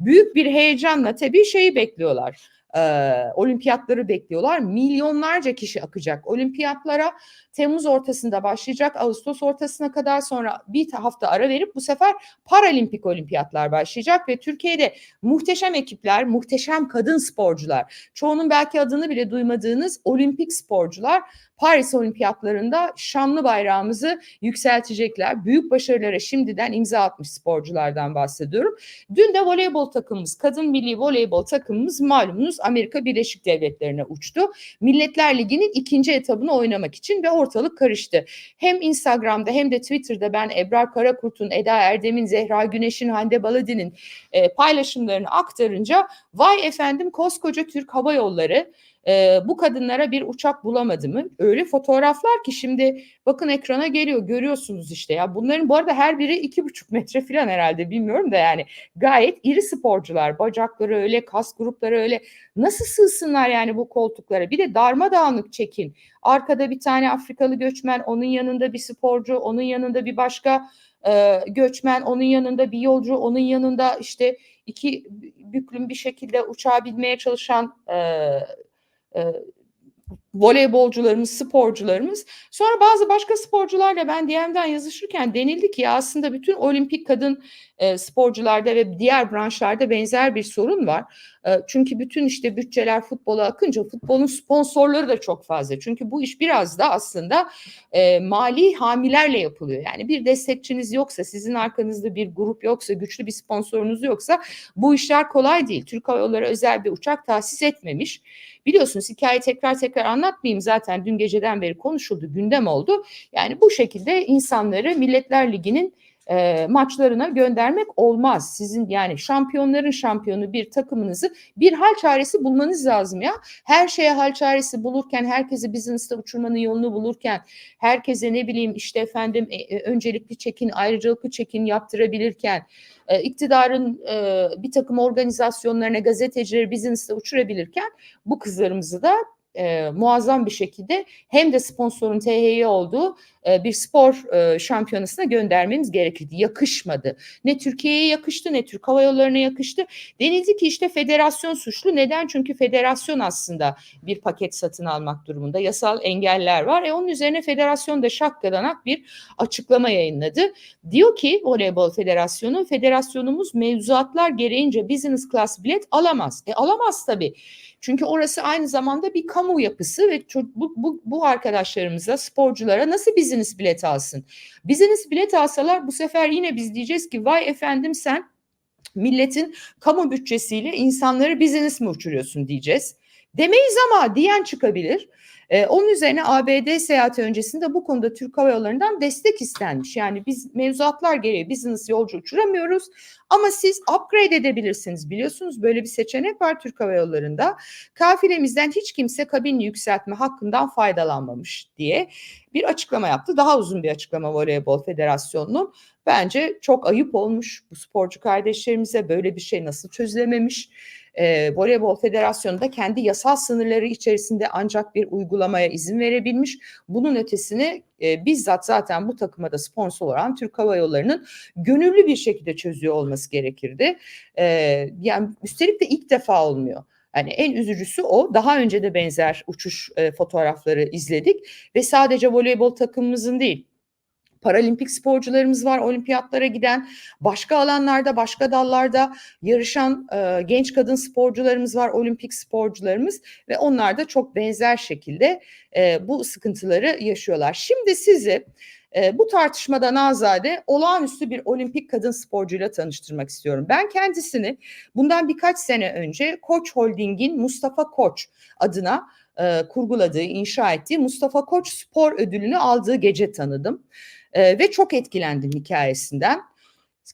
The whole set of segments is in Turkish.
büyük bir heyecanla tabii şeyi bekliyorlar e, olimpiyatları bekliyorlar. Milyonlarca kişi akacak olimpiyatlara. Temmuz ortasında başlayacak. Ağustos ortasına kadar sonra bir hafta ara verip bu sefer paralimpik olimpiyatlar başlayacak ve Türkiye'de muhteşem ekipler, muhteşem kadın sporcular, çoğunun belki adını bile duymadığınız olimpik sporcular Paris Olimpiyatlarında şanlı bayrağımızı yükseltecekler. Büyük başarılara şimdiden imza atmış sporculardan bahsediyorum. Dün de voleybol takımımız, kadın milli voleybol takımımız malumunuz Amerika Birleşik Devletleri'ne uçtu. Milletler Ligi'nin ikinci etabını oynamak için ve ortalık karıştı. Hem Instagram'da hem de Twitter'da ben Ebrar Karakurt'un, Eda Erdem'in, Zehra Güneş'in, Hande Baladi'nin e, paylaşımlarını aktarınca vay efendim koskoca Türk Hava Yolları e, bu kadınlara bir uçak bulamadı mı? Öyle fotoğraflar ki şimdi bakın ekrana geliyor görüyorsunuz işte. Ya bunların bu arada her biri iki buçuk metre falan herhalde bilmiyorum da yani gayet iri sporcular. Bacakları öyle kas grupları öyle. Nasıl sığsınlar yani bu koltuklara? Bir de darmadağınık çekin. Arkada bir tane Afrikalı göçmen onun yanında bir sporcu onun yanında bir başka e, göçmen onun yanında bir yolcu onun yanında işte iki büklüm bir şekilde uçağa binmeye çalışan e, e, voleybolcularımız, sporcularımız. Sonra bazı başka sporcularla ben DM'den yazışırken denildi ki aslında bütün olimpik kadın e, sporcularda ve diğer branşlarda benzer bir sorun var. E, çünkü bütün işte bütçeler futbola akınca futbolun sponsorları da çok fazla. Çünkü bu iş biraz da aslında e, mali hamilerle yapılıyor. Yani bir destekçiniz yoksa, sizin arkanızda bir grup yoksa, güçlü bir sponsorunuz yoksa bu işler kolay değil. Türk Hava Yolları özel bir uçak tahsis etmemiş. Biliyorsunuz hikaye tekrar tekrar anlatmayayım zaten dün geceden beri konuşuldu, gündem oldu. Yani bu şekilde insanları Milletler Ligi'nin e, maçlarına göndermek olmaz. Sizin yani şampiyonların şampiyonu bir takımınızı bir hal çaresi bulmanız lazım ya. Her şeye hal çaresi bulurken, herkesi business'ta uçurmanın yolunu bulurken, herkese ne bileyim işte efendim e, e, öncelikli çekin, ayrıcalıklı çekin yaptırabilirken, e, iktidarın e, bir takım organizasyonlarına gazetecileri business'ta uçurabilirken bu kızlarımızı da e, muazzam bir şekilde hem de sponsorun THY olduğu e, bir spor e, şampiyonasına göndermemiz gerekirdi. Yakışmadı. Ne Türkiye'ye yakıştı ne Türk Hava Yolları'na yakıştı. Denildi ki işte federasyon suçlu. Neden? Çünkü federasyon aslında bir paket satın almak durumunda. Yasal engeller var. E onun üzerine federasyon da şakkalanak bir açıklama yayınladı. Diyor ki Voleybol Federasyonu, federasyonumuz mevzuatlar gereğince business class bilet alamaz. E alamaz tabii. Çünkü orası aynı zamanda bir kamu yapısı ve bu, bu, bu arkadaşlarımıza, sporculara nasıl business bilet alsın? Business bilet alsalar bu sefer yine biz diyeceğiz ki vay efendim sen milletin kamu bütçesiyle insanları business mi uçuruyorsun diyeceğiz. Demeyiz ama diyen çıkabilir. Ee, onun üzerine ABD seyahati öncesinde bu konuda Türk Hava Yolları'ndan destek istenmiş. Yani biz mevzuatlar gereği business yolcu uçuramıyoruz ama siz upgrade edebilirsiniz. Biliyorsunuz böyle bir seçenek var Türk Hava Yolları'nda. Kafilemizden hiç kimse kabin yükseltme hakkından faydalanmamış diye bir açıklama yaptı. Daha uzun bir açıklama Voleybol Federasyonu'nun. Bence çok ayıp olmuş bu sporcu kardeşlerimize böyle bir şey nasıl çözülememiş e, Voleybol Federasyonu da kendi yasal sınırları içerisinde ancak bir uygulamaya izin verebilmiş. Bunun ötesini e, bizzat zaten bu takıma da sponsor olan Türk Hava Yolları'nın gönüllü bir şekilde çözüyor olması gerekirdi. E, yani üstelik de ilk defa olmuyor. Yani en üzücüsü o. Daha önce de benzer uçuş e, fotoğrafları izledik ve sadece voleybol takımımızın değil paralimpik sporcularımız var olimpiyatlara giden başka alanlarda başka dallarda yarışan e, genç kadın sporcularımız var olimpik sporcularımız ve onlar da çok benzer şekilde e, bu sıkıntıları yaşıyorlar. Şimdi sizi e, bu tartışmadan azade olağanüstü bir olimpik kadın sporcuyla tanıştırmak istiyorum. Ben kendisini bundan birkaç sene önce Koç Holding'in Mustafa Koç adına e, kurguladığı, inşa ettiği Mustafa Koç Spor Ödülünü aldığı gece tanıdım. E, ve çok etkilendim hikayesinden.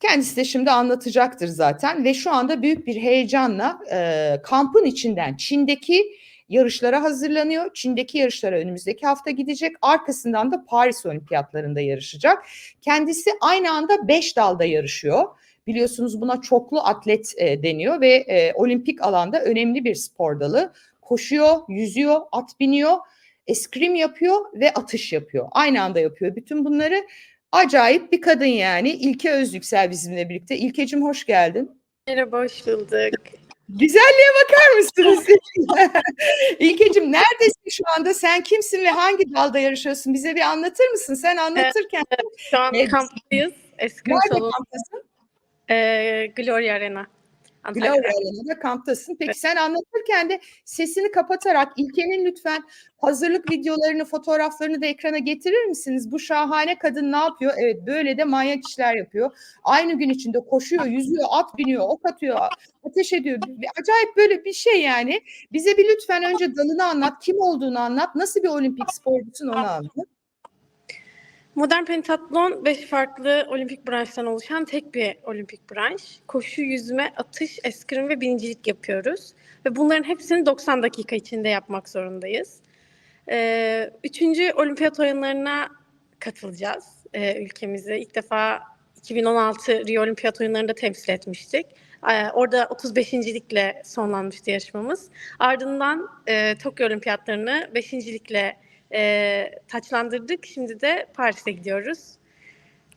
Kendisi de şimdi anlatacaktır zaten ve şu anda büyük bir heyecanla e, kampın içinden Çin'deki yarışlara hazırlanıyor. Çin'deki yarışlara önümüzdeki hafta gidecek. Arkasından da Paris Olimpiyatlarında yarışacak. Kendisi aynı anda beş dalda yarışıyor. Biliyorsunuz buna çoklu atlet e, deniyor ve e, olimpik alanda önemli bir spor dalı. Koşuyor, yüzüyor, at biniyor eskrim yapıyor ve atış yapıyor. Aynı anda yapıyor bütün bunları. Acayip bir kadın yani. İlke Özyüksel bizimle birlikte. İlkecim hoş geldin. Merhaba, hoş bulduk. Güzelliğe bakar mısınız? İlkeciğim neredesin şu anda? Sen kimsin ve hangi dalda yarışıyorsun? Bize bir anlatır mısın? Sen anlatırken Şu an Evet. kamptayız. Nerede salonu, kamptasın? e, Gloria Arena. Antalya. Gloria Arena'da kamptasın. Peki sen anlatırken de sesini kapatarak İlke'nin lütfen hazırlık videolarını, fotoğraflarını da ekrana getirir misiniz? Bu şahane kadın ne yapıyor? Evet böyle de manyak işler yapıyor. Aynı gün içinde koşuyor, yüzüyor, at biniyor, ok atıyor, ateş ediyor. Acayip böyle bir şey yani. Bize bir lütfen önce dalını anlat, kim olduğunu anlat, nasıl bir olimpik sporcusun onu anlat. Modern pentatlon 5 farklı olimpik branştan oluşan tek bir olimpik branş. Koşu, yüzme, atış, eskrim ve binicilik yapıyoruz. Ve bunların hepsini 90 dakika içinde yapmak zorundayız. Ee, üçüncü olimpiyat oyunlarına katılacağız e, ülkemizi. İlk defa 2016 Rio Olimpiyat oyunlarında temsil etmiştik. Ee, orada 35.likle sonlanmıştı yarışmamız. Ardından e, Tokyo Olimpiyatlarını 5.likle e, taçlandırdık. Şimdi de Paris'e gidiyoruz.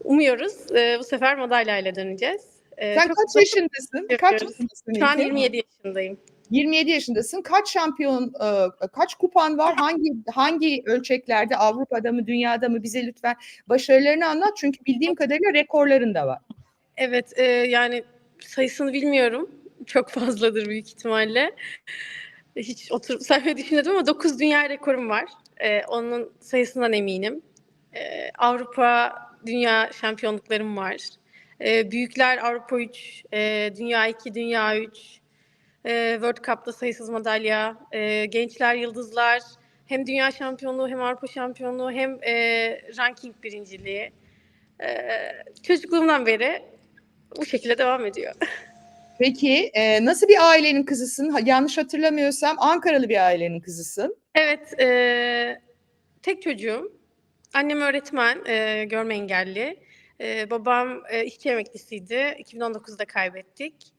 Umuyoruz e, bu sefer madalyayla döneceğiz. E, Sen kaç yaşındasın? Kaç yaşındasın? Şu an İlke? 27 yaşındayım. 27 yaşındasın. Kaç şampiyon, e, kaç kupan var? Hangi hangi ölçeklerde? Avrupa'da mı, dünyada mı? Bize lütfen başarılarını anlat. Çünkü bildiğim kadarıyla rekorların da var. Evet, e, yani sayısını bilmiyorum. Çok fazladır büyük ihtimalle. Hiç oturup saymayı düşünmedim ama 9 dünya rekorum var. E, onun sayısından eminim. E, Avrupa dünya şampiyonluklarım var. E, Büyükler Avrupa 3, e, Dünya 2, Dünya 3, e, World Cup'ta sayısız madalya, e, Gençler Yıldızlar, hem dünya şampiyonluğu hem Avrupa şampiyonluğu hem e, ranking birinciliği. E, çocukluğumdan beri bu şekilde devam ediyor. Peki e, nasıl bir ailenin kızısın? Yanlış hatırlamıyorsam Ankaralı bir ailenin kızısın. Evet, e, tek çocuğum. Annem öğretmen, e, görme engelli. E, babam e, işçi emeklisiydi. 2019'da kaybettik.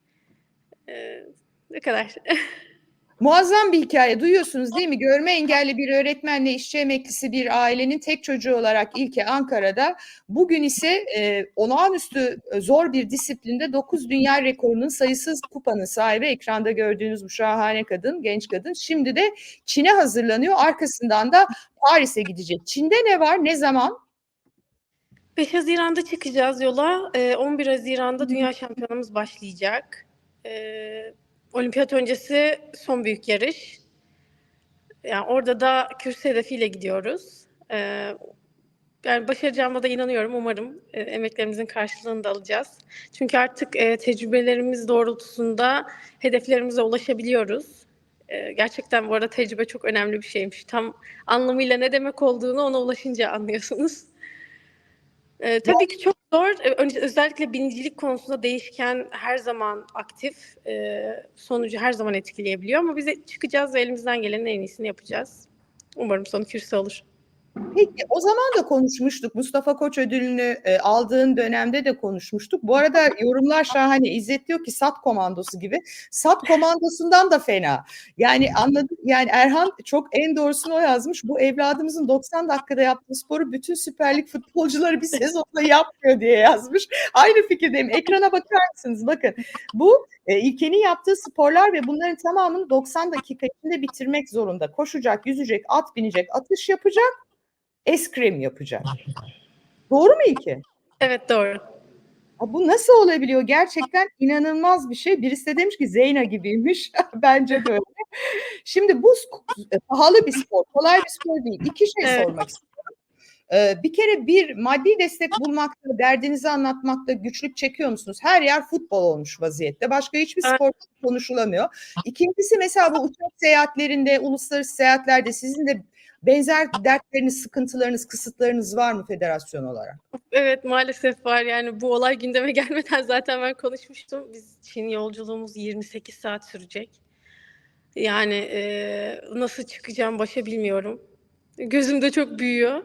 E, ne kadar. Muazzam bir hikaye duyuyorsunuz değil mi? Görme engelli bir öğretmenle işçi emeklisi bir ailenin tek çocuğu olarak ilke Ankara'da. Bugün ise e, olağanüstü e, zor bir disiplinde 9 dünya rekorunun sayısız kupanın sahibi ekranda gördüğünüz bu şahane kadın, genç kadın. Şimdi de Çin'e hazırlanıyor. Arkasından da Paris'e gidecek. Çin'de ne var? Ne zaman? 5 Haziran'da çıkacağız yola. E, 11 Haziran'da dünya şampiyonamız başlayacak. E, olimpiyat öncesi son büyük yarış. Yani orada da kürsü hedefiyle gidiyoruz. E, yani başaracağıma da inanıyorum. Umarım e, emeklerimizin karşılığını da alacağız. Çünkü artık e, tecrübelerimiz doğrultusunda hedeflerimize ulaşabiliyoruz. E, gerçekten bu arada tecrübe çok önemli bir şeymiş. Tam anlamıyla ne demek olduğunu ona ulaşınca anlıyorsunuz. Ee, tabii ki çok zor. Önce özellikle binicilik konusunda değişken her zaman aktif. Ee, sonucu her zaman etkileyebiliyor ama biz de çıkacağız ve elimizden gelenin en iyisini yapacağız. Umarım sonu kürsü olur. Peki o zaman da konuşmuştuk. Mustafa Koç ödülünü e, aldığın dönemde de konuşmuştuk. Bu arada yorumlar şahane. İzzet diyor ki sat komandosu gibi. Sat komandosundan da fena. Yani anladım. Yani Erhan çok en doğrusunu o yazmış. Bu evladımızın 90 dakikada yaptığı sporu bütün Süper Lig futbolcuları bir sezonda yapmıyor diye yazmış. Aynı fikirdeyim. Ekrana bakar mısınız? Bakın. Bu e, İlke'nin yaptığı sporlar ve bunların tamamını 90 dakika içinde bitirmek zorunda. Koşacak, yüzecek, at binecek, atış yapacak eskrim yapacak. Doğru mu İlke? Evet doğru. Ha, Bu nasıl olabiliyor? Gerçekten inanılmaz bir şey. Birisi de demiş ki Zeyna gibiymiş. Bence de öyle. Şimdi bu sk- pahalı bir spor, kolay bir spor değil. İki şey Evet. sormak istiyorum. Ee, bir kere bir maddi destek bulmakta, derdinizi anlatmakta güçlük çekiyor musunuz? Her yer futbol olmuş vaziyette. Başka hiçbir spor konuşulamıyor. İkincisi mesela bu uçak seyahatlerinde, uluslararası seyahatlerde sizin de benzer dertleriniz, sıkıntılarınız, kısıtlarınız var mı federasyon olarak? Evet maalesef var yani bu olay gündeme gelmeden zaten ben konuşmuştum. Biz Çin yolculuğumuz 28 saat sürecek. Yani e, nasıl çıkacağım başa bilmiyorum. Gözüm de çok büyüyor.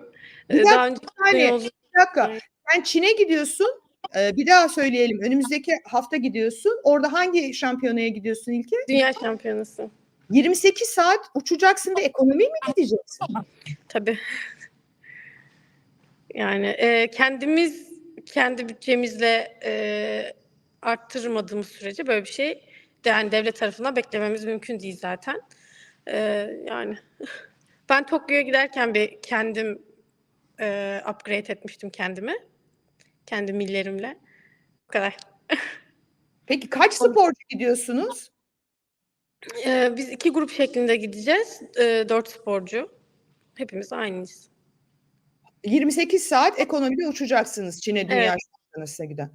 Bir E, dakika, Daha önce saniye. yolculuk Bir dakika. Sen Çin'e gidiyorsun. Ee, bir daha söyleyelim. Önümüzdeki hafta gidiyorsun. Orada hangi şampiyonaya gidiyorsun İlke? dünya şampiyonası. 28 saat uçacaksın ve ekonomi mi gideceksin? Tabii. Yani e, kendimiz kendi bütçemizle e, arttırmadığımız sürece böyle bir şey de yani devlet tarafından beklememiz mümkün değil zaten. Ee, yani ben Tokyo'ya giderken bir kendim e, upgrade etmiştim kendimi. Kendi millerimle. Bu kadar. Peki kaç sporcu gidiyorsunuz? Ee, biz iki grup şeklinde gideceğiz. Ee, dört sporcu. Hepimiz aynıyız. 28 saat ekonomide uçacaksınız Çin'e dünya Evet. şampiyonasına giden.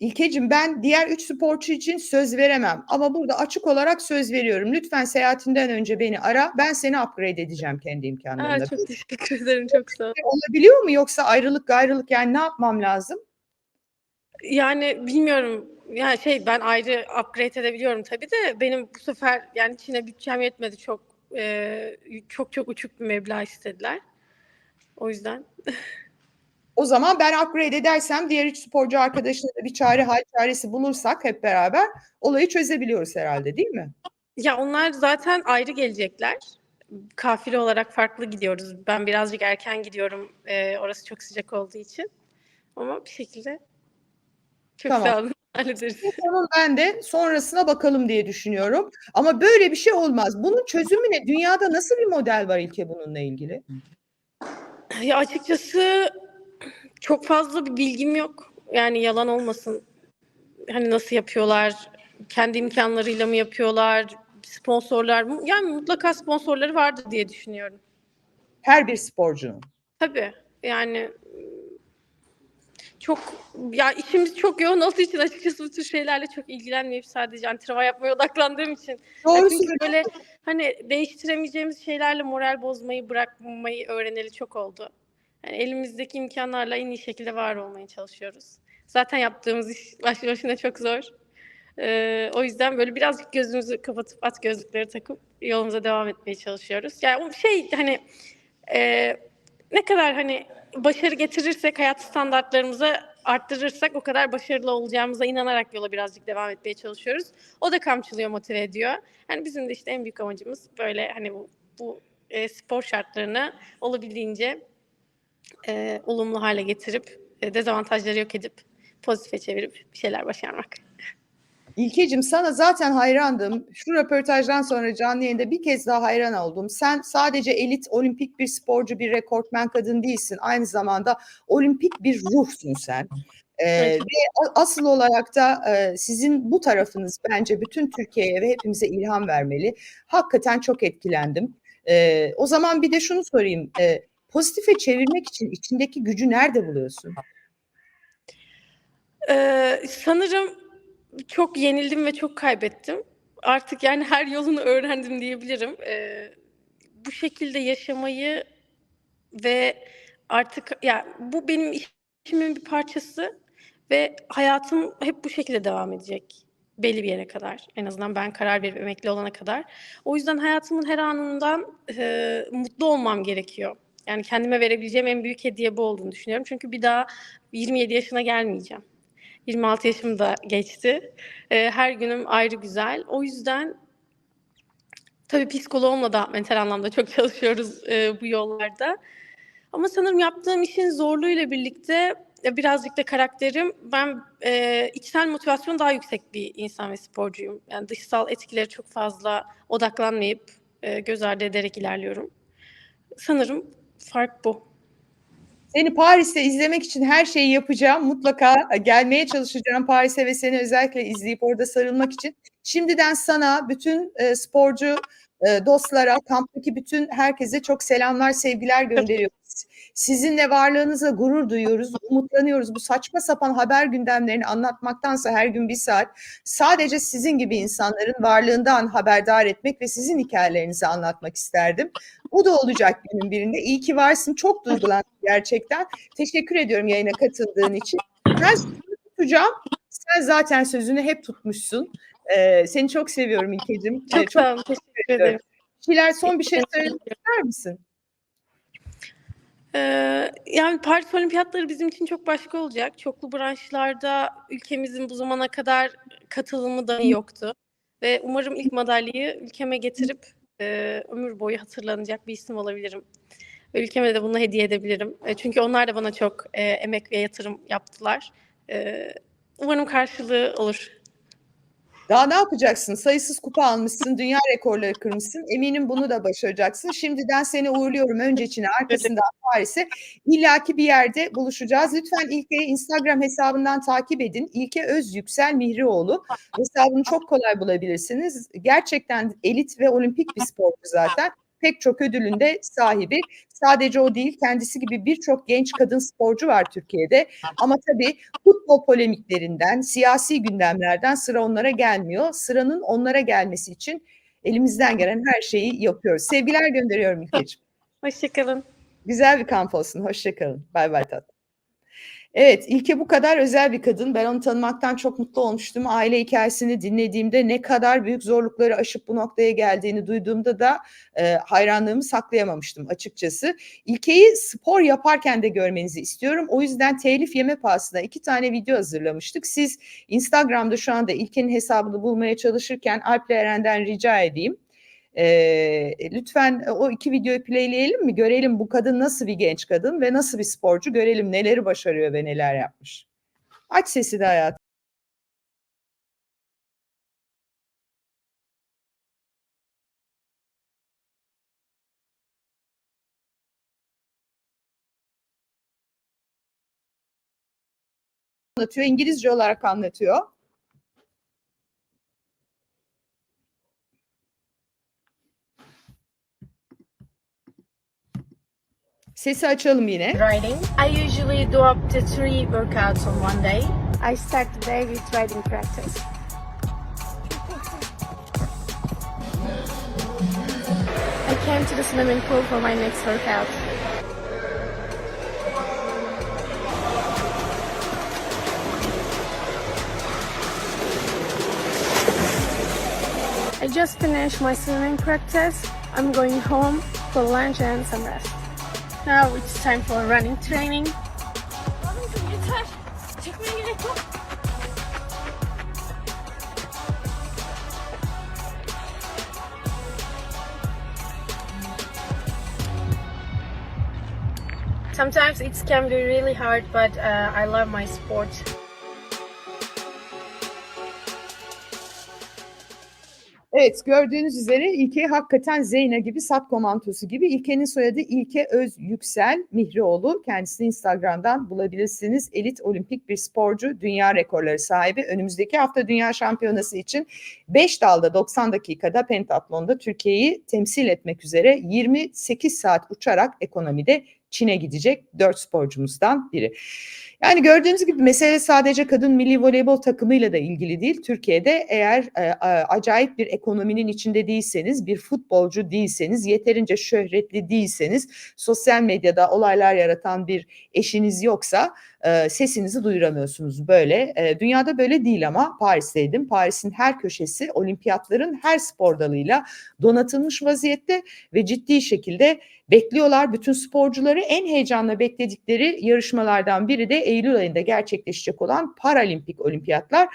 İlkeciğim ben diğer 3 sporcu için söz veremem ama burada açık olarak söz veriyorum. Lütfen seyahatinden önce beni ara. Ben seni upgrade edeceğim kendi Aa, imkanlarımla. çok teşekkür ederim. Çok sağ ol. Olabiliyor mu yoksa ayrılık gayrılık yani ne yapmam lazım? Yani bilmiyorum. Yani şey ben ayrı upgrade edebiliyorum tabii de benim bu sefer yani Çin'e bütçem yetmedi çok e, çok çok uçuk bir meblağ istediler. O yüzden O zaman ben upgrade edersem diğer üç sporcu arkadaşına da bir çare hal çaresi bulursak hep beraber olayı çözebiliyoruz herhalde değil mi? ya onlar zaten ayrı gelecekler. Kafile olarak farklı gidiyoruz. Ben birazcık erken gidiyorum. e, orası çok sıcak olduğu için. Ama bir şekilde çok Tamam. sağ olun. Hallederiz. Ben de sonrasına bakalım diye düşünüyorum. Ama böyle bir şey olmaz. Bunun çözümü ne? Dünyada nasıl bir model var İlke bununla ilgili? Ya açıkçası çok fazla bir bilgim yok. Yani yalan olmasın. Hani nasıl yapıyorlar? Kendi imkanlarıyla mı yapıyorlar? Sponsorlar mı? Yani mutlaka sponsorları vardır diye düşünüyorum. Her bir sporcunun. Tabii. Yani çok ya işimiz çok yoğun olduğu için açıkçası bu tür şeylerle çok ilgilenmeyip sadece antrenman yapmaya odaklandığım için. Doğru çünkü söylüyorsun. böyle hani değiştiremeyeceğimiz şeylerle moral bozmayı bırakmayı öğreneli çok oldu. Yani elimizdeki imkanlarla en iyi şekilde var olmaya çalışıyoruz. Zaten yaptığımız iş başlı başına çok zor. Ee, o yüzden böyle birazcık gözümüzü kapatıp at gözlükleri takıp yolumuza devam etmeye çalışıyoruz. Yani o şey hani e, ne kadar hani başarı getirirsek hayat standartlarımızı arttırırsak o kadar başarılı olacağımıza inanarak yola birazcık devam etmeye çalışıyoruz. O da kamçılıyor, motive ediyor. Yani bizim de işte en büyük amacımız böyle hani bu, bu e, spor şartlarını olabildiğince e, olumlu hale getirip e, dezavantajları yok edip pozitife çevirip bir şeyler başarmak. İlkeciğim sana zaten hayrandım. Şu röportajdan sonra canlı yayında bir kez daha hayran oldum. Sen sadece elit olimpik bir sporcu, bir rekortmen kadın değilsin. Aynı zamanda olimpik bir ruhsun sen. Ee, Evet. ve asıl olarak da e, sizin bu tarafınız bence bütün Türkiye'ye ve hepimize ilham vermeli. Hakikaten çok etkilendim. Ee, o zaman bir de şunu sorayım. Ee, pozitife çevirmek için içindeki gücü nerede buluyorsun? Ee, sanırım çok yenildim ve çok kaybettim. Artık yani her yolunu öğrendim diyebilirim. Ee, bu şekilde yaşamayı ve artık ya bu benim işimin bir parçası ve hayatım hep bu şekilde devam edecek belli bir yere kadar. En azından ben karar verip emekli olana kadar. O yüzden hayatımın her anından e, mutlu olmam gerekiyor. Yani kendime verebileceğim en büyük hediye bu olduğunu düşünüyorum. Çünkü bir daha 27 yaşına gelmeyeceğim. 26 yaşım da geçti. Ee, her günüm ayrı güzel. O yüzden tabii psikoloğumla da mental anlamda çok çalışıyoruz e, bu yollarda. Ama sanırım yaptığım işin zorluğuyla birlikte e, birazcık da karakterim. Ben e, içsel motivasyon daha yüksek bir insan ve sporcuyum. Yani dışsal etkilere çok fazla odaklanmayıp e, göz ardı ederek ilerliyorum. Sanırım fark bu. Seni Paris'te izlemek için her şeyi yapacağım. Mutlaka e, gelmeye çalışacağım Paris'e ve seni özellikle izleyip orada sarılmak için. Şimdiden sana, bütün e, sporcu e, dostlara, kamptaki bütün herkese çok selamlar, sevgiler gönderiyoruz. Sizinle varlığınıza gurur duyuyoruz, umutlanıyoruz. Bu saçma sapan haber gündemlerini anlatmaktansa her gün bir saat sadece sizin gibi insanların varlığından haberdar etmek ve sizin hikayelerinizi anlatmak isterdim. Bu da olacak günün birinde. İyi ki varsın. Çok duygulandım gerçekten. Teşekkür ediyorum yayına katıldığın için. Ben tutacağım. Sen zaten sözünü hep tutmuşsun. Ee, seni çok seviyorum İlkeciğim. Ee, Çok sağ olun. Teşekkür ederim. Şeyler son bir şey söylemek ister misin? Ee, yani Paris Olimpiyatları bizim için çok başka olacak. Çoklu branşlarda ülkemizin bu zamana kadar katılımı da yoktu. Ve umarım ilk madalyayı ülkeme getirip e, ömür boyu hatırlanacak bir isim olabilirim. Ve ülkeme de bunu hediye edebilirim. E, çünkü onlar da bana çok e, emek ve yatırım yaptılar. E, Umarım karşılığı olur. Daha ne yapacaksın? Sayısız kupa almışsın, dünya rekorları kırmışsın. Eminim bunu da başaracaksın. Şimdiden seni uğurluyorum. Önce Çin'e, arkasından Paris'e. İllaki bir yerde buluşacağız. Lütfen İlke'yi Instagram hesabından takip edin. İlke Öz Yüksel Mihrioğlu. Hesabını çok kolay bulabilirsiniz. Gerçekten elit ve olimpik bir sporcu zaten. Pek çok ödülün de sahibi. Sadece o değil, kendisi gibi birçok genç kadın sporcu var Türkiye'de. Ama tabii futbol polemiklerinden, siyasi gündemlerden sıra onlara gelmiyor. Sıranın onlara gelmesi için elimizden gelen her şeyi yapıyoruz. Sevgiler gönderiyorum İlkeciğim. Hoşçakalın. Güzel bir kamp olsun. Hoşçakalın. Bay bay tatlım. Evet, İlke bu kadar özel bir kadın. Ben onu tanımaktan çok mutlu olmuştum. Aile hikayesini dinlediğimde ne kadar büyük zorlukları aşıp bu noktaya geldiğini duyduğumda da e, hayranlığımı saklayamamıştım açıkçası. İlkeyi spor yaparken de görmenizi istiyorum. O yüzden telif yeme pahasına iki tane video hazırlamıştık. Siz Instagram'da şu anda İlke'nin hesabını bulmaya çalışırken Alp Eren'den rica edeyim. E, lütfen o iki videoyu playleyelim mi? Görelim bu kadın nasıl bir genç kadın ve nasıl bir sporcu görelim neleri başarıyor ve neler yapmış. Aç sesi de hayatım. anlatıyor. İngilizce olarak anlatıyor. Sesi açalım yine. riding. I usually do up to three workouts on one day. I start the day with riding practice. I came to the swimming pool for my next workout. I just finished my swimming practice. I'm going home for lunch and some rest. Now it's time for running training. Sometimes it can be really hard, but uh, I love my sport. Evet gördüğünüz üzere İlke hakikaten Zeyna gibi sat komantosu gibi. İlke'nin soyadı İlke Öz Yüksel Mihrioğlu. Kendisini Instagram'dan bulabilirsiniz. Elit olimpik bir sporcu, dünya rekorları sahibi. Önümüzdeki hafta dünya şampiyonası için 5 dalda 90 dakikada pentatlonda Türkiye'yi temsil etmek üzere 28 saat uçarak ekonomide Çin'e gidecek 4 sporcumuzdan biri. Yani gördüğünüz gibi mesele sadece kadın milli voleybol takımıyla da ilgili değil. Türkiye'de eğer e, acayip bir ekonominin içinde değilseniz, bir futbolcu değilseniz, yeterince şöhretli değilseniz, sosyal medyada olaylar yaratan bir eşiniz yoksa e, sesinizi duyuramıyorsunuz böyle. E, dünyada böyle değil ama Paris'teydim. Paris'in her köşesi olimpiyatların her spor dalıyla donatılmış vaziyette ve ciddi şekilde bekliyorlar. Bütün sporcuları en heyecanla bekledikleri yarışmalardan biri de Eylül ayında gerçekleşecek olan Paralimpik olimpiyatlar.